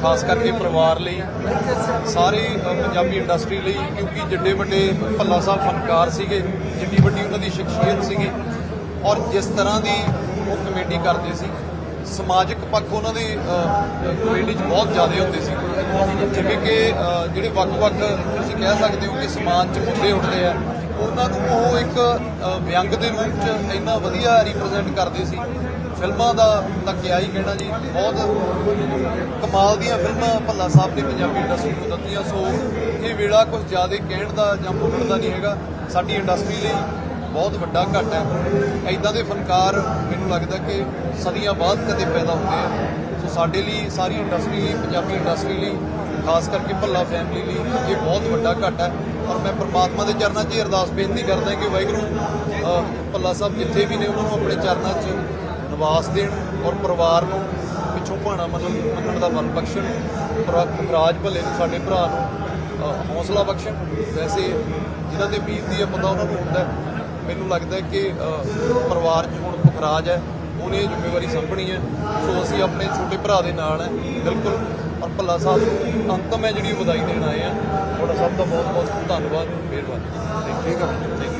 ਖਾਸ ਕਰਕੇ ਪਰਿਵਾਰ ਲਈ, ਸਾਰੇ ਪੰਜਾਬੀ ਇੰਡਸਟਰੀ ਲਈ, ਕਿਉਂਕਿ ਜਿੱਡੇ ਵੱਡੇ ਭੱਲਾ ਸਾਹਿਬ ਫਨਕਾਰ ਸੀਗੇ, ਜਿੱਡੀ ਵੱਡੀ ਉਹਨਾਂ ਦੀ ਸ਼ਖਸੀਅਤ ਸੀਗੀ, ਔਰ ਜਿਸ ਤਰ੍ਹਾਂ ਦੀ ਉਹ ਕਮੇਡੀ ਕਰਦੇ ਸੀ, ਸਮਾਜਿਕ ਪੱਖ ਉਹਨਾਂ ਦੀ ਕਮੇਡੀ 'ਚ ਬਹੁਤ ਜ਼ਿਆਦਾ ਹੁੰਦੇ ਸੀ। ਜਿਵੇਂ ਕਿ ਜਿਹੜੇ ਵੱਖ-ਵੱਖ ਤੁਸੀਂ ਕਹਿ ਸਕਦੇ ਹੋ ਕਿ ਸਮਾਜ 'ਚ ਮੁੱਦੇ ਉੱਠਦੇ ਆ ਉਹਨਾਂ ਨੂੰ ਉਹ ਇੱਕ ਵਿਅੰਗ ਦੇ ਰੂਪ 'ਚ ਇੰਨਾ ਵਧੀਆ ਰਿਪਰੈਜ਼ੈਂਟ ਕਰਦੇ ਸੀ। ਫਿਲਮਾਂ ਦਾ ਤਾਂ ਕਿਆ ਹੀ ਕਹਿਣਾ ਜੀ, ਬਹੁਤ ਕਮਾਲ ਦੀਆਂ ਫਿਲਮਾਂ ਭੱਲਾ ਸਾਹਿਬ ਨੇ ਪੰਜਾਬੀ ਇੰਡਸਟਰੀ ਨੂੰ ਦਿੱਤੀਆਂ, ਸੋ ਇਹ ਵੇਲਾ ਕੁਝ ਜ਼ਿਆਦਾ ਕਹਿਣ ਦਾ ਜਾਂ ਬੋਲਣ ਦਾ ਨਹੀਂ ਹੈਗਾ। ਸਾਡੀ ਇੰਡਸਟਰੀ ਲਈ ਬਹੁਤ ਵੱਡਾ ਘਟ ਹੈ। ਐਦਾਂ ਦੇ ਫਨਕਾਰ ਮੈਨੂੰ ਲੱਗਦਾ ਕਿ ਸਦੀਆਂ ਬਾਅਦ ਕਦੇ ਪੈਦਾ ਹੁੰਦੇ ਆ। ਸੋ ਸਾਡੇ ਲਈ, ਸਾਰੀ ਇੰਡਸਟਰੀ ਲਈ, ਪੰਜਾਬੀ ਇੰਡਸਟਰੀ ਲਈ ਖਾਸ ਕਰਕੇ ਭੱਲਾ ਫੈਮਿਲੀ ਲਈ ਇਹ ਬਹੁਤ ਵੱਡਾ ਘਟ ਹੈ ਔਰ ਮੈਂ ਪ੍ਰਮਾਤਮਾ ਦੇ ਚਰਨਾਂ 'ਚ ਇਹ ਅਰਦਾਸ ਬੇਨਤੀ ਕਰਦਾ ਕਿ ਵਾਹਿਗੁਰੂ ਭੱਲਾ ਸਾਹਿਬ ਜਿੱਥੇ ਵੀ ਨੇ ਉਹਨਾਂ ਨੂੰ ਆਪਣੇ ਚਰਨਾਂ 'ਚ ਨਿਵਾਸ ਦੇਣ ਔਰ ਪਰਿਵਾਰ ਨੂੰ ਪਿੱਛੋਂ ਭਾਣਾ ਮੰਨਣ ਮੰਨਣ ਦਾ ਬਲ ਬਖਸ਼ਣ ਪਰ- ਰਾਜ ਭੱਲੇ ਨੂੰ ਸਾਡੇ ਭਰਾ ਨੂੰ ਅ, ਹੌਸਲਾ ਬਖਸ਼ਣ। ਵੈਸੇ ਜਿਨ੍ਹਾਂ ਦੇ ਬੀਤਦੀ ਹੈ ਪਤਾ ਉਹਨਾਂ ਨੂੰ ਹੁੰਦਾ ਮੈਨੂੰ ਲੱਗਦਾ ਕਿ ਪਰਿਵਾਰ 'ਚ ਹੁਣ ਪੁਖਰਾਜ ਹੈ ਉਹਨੇ ਜ਼ਿੰਮੇਵਾਰੀ ਸੰਭਣੀ ਹੈ। ਸੋ ਅਸੀਂ ਆਪਣੇ ਛੋਟੇ ਭਰਾ ਦੇ ਨਾਲ ਹੈ ਬਿਲਕੁਲ ਭੱਲਾ ਸਾਹਿਬ ਨੂੰ ਅੰਤਮ ਹੈ ਜਿਹੜੀ ਵਧਾਈ ਦੇਣ ਆਏ ਆ ਤੁਹਾਡਾ ਸਭ ਦਾ ਬਹੁਤ ਬਹੁਤ ਧੰਨਵਾਦ ਮਿਹਰਬਾਨੀ। ਠੀਕ ਹੈ।